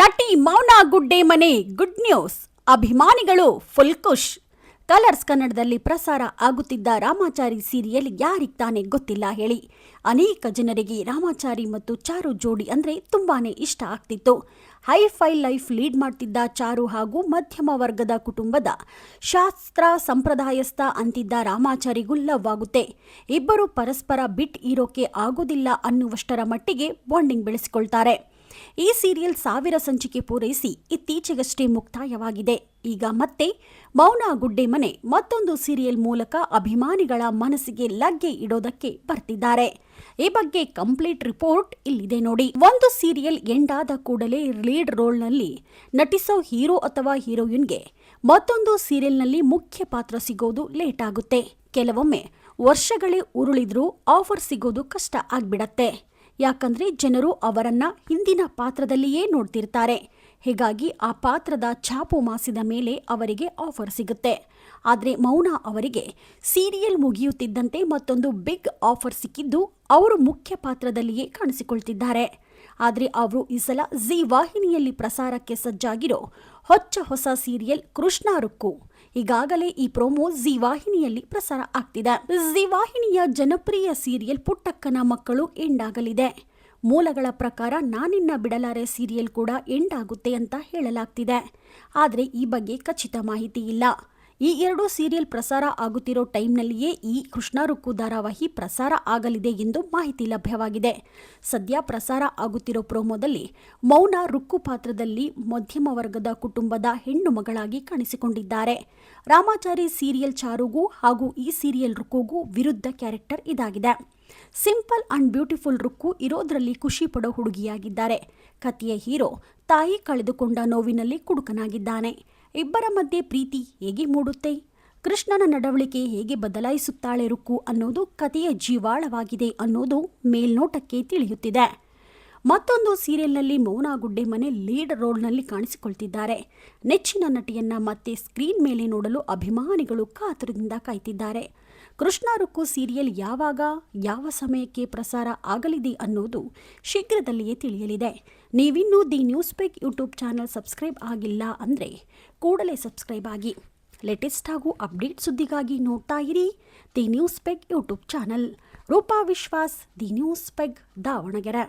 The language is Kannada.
ನಟಿ Mouna Guddemane good news. ಅಭಿಮಾನಿಗಳು ಫುಲ್ ಖುಷ್ ಕಲರ್ಸ್ ಕನ್ನಡದಲ್ಲಿ ಪ್ರಸಾರ ಆಗುತ್ತಿದ್ದ ರಾಮಾಚಾರಿ ಸೀರಿಯಲ್ ಯಾರಿಗ್ ತಾನೇ ಗೊತ್ತಿಲ್ಲ ಹೇಳಿ. ಅನೇಕ ಜನರಿಗೆ ರಾಮಾಚಾರಿ ಮತ್ತು ಚಾರು ಜೋಡಿ ಅಂದ್ರೆ ತುಂಬಾನೇ ಇಷ್ಟ ಆಗ್ತಿತ್ತು. ಹೈ ಫೈ ಲೈಫ್ ಲೀಡ್ ಮಾಡ್ತಿದ್ದ ಚಾರು ಹಾಗೂ ಮಧ್ಯಮ ವರ್ಗದ ಕುಟುಂಬದ ಶಾಸ್ತ್ರ ಸಂಪ್ರದಾಯಸ್ಥ ಅಂತಿದ್ದ ರಾಮಾಚಾರಿಗೂ ಲವ್ ಆಗುತ್ತೆ. ಇಬ್ಬರು ಪರಸ್ಪರ ಬಿಟ್ ಇರೋಕೆ ಆಗೋದಿಲ್ಲ ಅನ್ನುವಷ್ಟರ ಮಟ್ಟಿಗೆ ಬಾಂಡಿಂಗ್ ಬೆಳೆಸಿಕೊಳ್ತಾರೆ. ಈ ಸೀರಿಯಲ್ ಸಾವಿರ ಸಂಚಿಕೆ ಪೂರೈಸಿ ಇತ್ತೀಚೆಗಷ್ಟೇ ಮುಕ್ತಾಯವಾಗಿದೆ. ಈಗ ಮತ್ತೆ ಮೌನ ಗುಡ್ಡೆ ಮನೆ ಮತ್ತೊಂದು ಸೀರಿಯಲ್ ಮೂಲಕ ಅಭಿಮಾನಿಗಳ ಮನಸ್ಸಿಗೆ ಲಗ್ಗೆ ಇಡೋದಕ್ಕೆ ಬರ್ತಿದ್ದಾರೆ. ಈ ಬಗ್ಗೆ ಕಂಪ್ಲೀಟ್ ರಿಪೋರ್ಟ್ ಇಲ್ಲಿದೆ ನೋಡಿ. ಒಂದು ಸೀರಿಯಲ್ ಎಂಡ್ ಆದ ಕೂಡಲೇ ಲೀಡ್ ರೋಲ್ನಲ್ಲಿ ನಟಿಸೋ ಹೀರೋ ಅಥವಾ ಹೀರೋಯಿನ್ಗೆ ಮತ್ತೊಂದು ಸೀರಿಯಲ್ನಲ್ಲಿ ಮುಖ್ಯ ಪಾತ್ರ ಸಿಗೋದು ಲೇಟ್ ಆಗುತ್ತೆ ಕೆಲವೊಮ್ಮೆ ವರ್ಷಗಳೇ ಉರುಳಿದ್ರೂ ಆಫರ್ ಸಿಗೋದು ಕಷ್ಟ ಆಗ್ಬಿಡತ್ತೆ. ಯಾಕಂದ್ರೆ ಜನರು ಅವರನ್ನ ಹಿಂದಿನ ಪಾತ್ರದಲ್ಲಿಯೇ ನೋಡ್ತಿರ್ತಾರೆ. ಹೀಗಾಗಿ ಆ ಪಾತ್ರದ ಛಾಪು ಮಾಸಿದ ಮೇಲೆ ಅವರಿಗೆ ಆಫರ್ ಸಿಗುತ್ತೆ. ಆದರೆ ಮೌನ ಅವರಿಗೆ ಸೀರಿಯಲ್ ಮುಗಿಯುತ್ತಿದ್ದಂತೆ ಮತ್ತೊಂದು ಬಿಗ್ ಆಫರ್ ಸಿಕ್ಕಿದ್ದು ಅವರು ಮುಖ್ಯ ಪಾತ್ರದಲ್ಲಿಯೇ ಕಾಣಿಸಿಕೊಳ್ತಿದ್ದಾರೆ. ಆದರೆ ಅವರು ಈ ಸಲ ಜಿ ವಾಹಿನಿಯಲ್ಲಿ ಪ್ರಸಾರಕ್ಕೆ ಸಜ್ಜಾಗಿರೋ ಹೊಚ್ಚ ಹೊಸ ಸೀರಿಯಲ್ ಕೃಷ್ಣ ರುಕ್ಕು. ಈಗಾಗಲೇ ಈ ಪ್ರೋಮೋ ಜಿ ವಾಹಿನಿಯಲ್ಲಿ ಪ್ರಸಾರ ಆಗ್ತಿದೆ. ಜಿ ವಾಹಿನಿಯ ಜನಪ್ರಿಯ ಸೀರಿಯಲ್ ಪುಟ್ಟಕ್ಕನ ಮಕ್ಕಳು ಎಂಡ್ ಆಗಲಿದೆ ಮೂಲಗಳ ಪ್ರಕಾರ ನಾನಿನ್ನ ಬಿಡಲಾರೆ ಸೀರಿಯಲ್ ಕೂಡ ಎಂಡ್ ಆಗುತ್ತೆ ಅಂತ ಹೇಳಲಾಗ್ತಿದೆ. ಆದರೆ ಈ ಬಗ್ಗೆ ಖಚಿತ ಮಾಹಿತಿ ಇಲ್ಲ. ಈ ಎರಡು ಸೀರಿಯಲ್ ಪ್ರಸಾರ ಆಗುತ್ತಿರೋ ಟೈಮ್ನಲ್ಲಿಯೇ ಈ ಕೃಷ್ಣ ರುಕ್ಕು ಧಾರಾವಾಹಿ ಪ್ರಸಾರ ಆಗಲಿದೆ ಎಂದು ಮಾಹಿತಿ ಲಭ್ಯವಾಗಿದೆ. ಸದ್ಯ ಪ್ರಸಾರ ಆಗುತ್ತಿರೋ ಪ್ರೋಮೋದಲ್ಲಿ ಮೌನ ರುಕ್ಕು ಪಾತ್ರದಲ್ಲಿ ಮಧ್ಯಮ ವರ್ಗದ ಕುಟುಂಬದ ಹೆಣ್ಣು ಮಗಳಾಗಿ ಕಾಣಿಸಿಕೊಂಡಿದ್ದಾರೆ. ರಾಮಾಚಾರಿ ಸೀರಿಯಲ್ ಚಾರುಗೂ ಹಾಗೂ ಈ ಸೀರಿಯಲ್ ರುಕ್ಕುಗೂ ವಿರುದ್ಧ ಕ್ಯಾರೆಕ್ಟರ್ ಇದಾಗಿದೆ. ಸಿಂಪಲ್ ಅಂಡ್ ಬ್ಯೂಟಿಫುಲ್ ರುಕ್ಕು ಇರೋದ್ರಲ್ಲಿ ಖುಷಿ ಪಡೋ ಹುಡುಗಿಯಾಗಿದ್ದಾರೆ. ಕಥೆಯ ಹೀರೋ ತಾಯಿ ಕಳೆದುಕೊಂಡ ನೋವಿನಲ್ಲಿ ಕುಡುಕನಾಗಿದ್ದಾನೆ. ಇಬ್ಬರ ಮಧ್ಯೆ ಪ್ರೀತಿ ಹೇಗೆ ಮೂಡುತ್ತೆ? ಕೃಷ್ಣನ ನಡವಳಿಕೆ ಹೇಗೆ ಬದಲಾಯಿಸುತ್ತಾಳೆ ರುಕ್ಕು ಅನ್ನೋದು ಕಥೆಯ ಜೀವಾಳವಾಗಿದೆ ಅನ್ನೋದು ಮೇಲ್ನೋಟಕ್ಕೆ ತಿಳಿಯುತ್ತಿದೆ. ಮತ್ತೊಂದು ಸೀರಿಯಲ್ನಲ್ಲಿ ಮೌನ ಗುಡ್ಡೆ ಮನೆ ಲೀಡ್ ರೋಲ್ನಲ್ಲಿ ಕಾಣಿಸಿಕೊಳ್ತಿದ್ದಾರೆ. ನೆಚ್ಚಿನ ನಟಿಯನ್ನ ಮತ್ತೆ ಸ್ಕ್ರೀನ್ ಮೇಲೆ ನೋಡಲು ಅಭಿಮಾನಿಗಳು ಕಾತುರದಿಂದ ಕಾಯ್ತಿದ್ದಾರೆ. ಕೃಷ್ಣ ರುಕ್ಕು ಸೀರಿಯಲ್ ಯಾವಾಗ, ಯಾವ ಸಮಯಕ್ಕೆ ಪ್ರಸಾರ ಆಗಲಿದೆ ಅನ್ನೋದು ಶೀಘ್ರದಲ್ಲಿಯೇ ತಿಳಿಯಲಿದೆ. ನೀವಿನ್ನೂ the news peg YouTube channel subscribe ಆಗಿಲ್ಲ ಅಂದರೆ ಕೂಡಲೇ ಸಬ್ಸ್ಕ್ರೈಬ್ ಆಗಿ. ಲೇಟೆಸ್ಟ್ ಹಾಗೂ ಅಪ್ಡೇಟ್ ಸುದ್ದಿಗಾಗಿ ನೋಡ್ತಾ ಇರಿ the news peg YouTube channel. Roopa Vishwas, the news peg Davanagere.